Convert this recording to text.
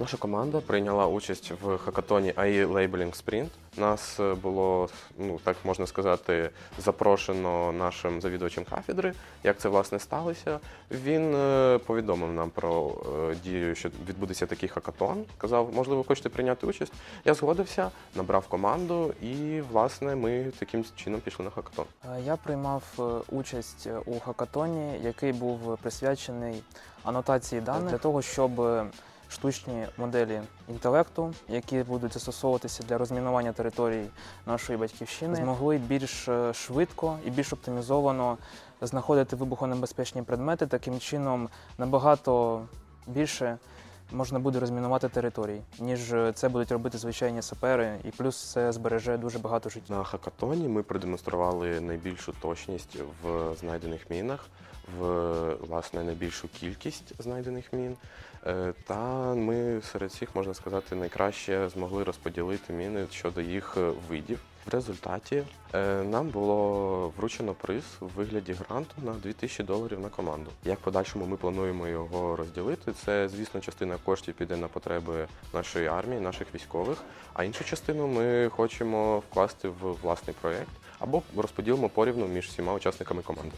Наша команда прийняла участь в хакатоні AI Labeling Sprint. Нас е, було, ну так можна сказати, запрошено нашим завідувачем кафедри. Як це власне сталося? Він е, повідомив нам про е, дію, що відбудеться такий хакатон. Казав, можливо, хочете прийняти участь. Я згодився, набрав команду, і власне ми таким чином пішли на хакатон. Я приймав участь у хакатоні, який був присвячений анотації даних для того, щоб штучні моделі інтелекту, які будуть застосовуватися для розмінування територій нашої батьківщини, змогли більш е, швидко і більш оптимізовано знаходити вибухонебезпечні предмети. Таким чином набагато більше можна буде розмінувати територій, ніж е, це будуть робити звичайні сапери, і плюс це збереже дуже багато життів. На хакатоні ми продемонстрували найбільшу точність в знайдених мінах, в власне найбільшу кількість знайдених мін. Е, Та ми серед всіх, можна сказати, найкраще змогли розподілити міни щодо їх е, видів. В результаті е, нам було вручено приз у вигляді гранту на 2000 доларів на команду. Як в подальшому ми плануємо його розділити? Це, звісно, частина коштів піде на потреби нашої армії, наших військових, а іншу частину ми хочемо вкласти в власний проєкт або розподілимо порівну між всіма учасниками команди.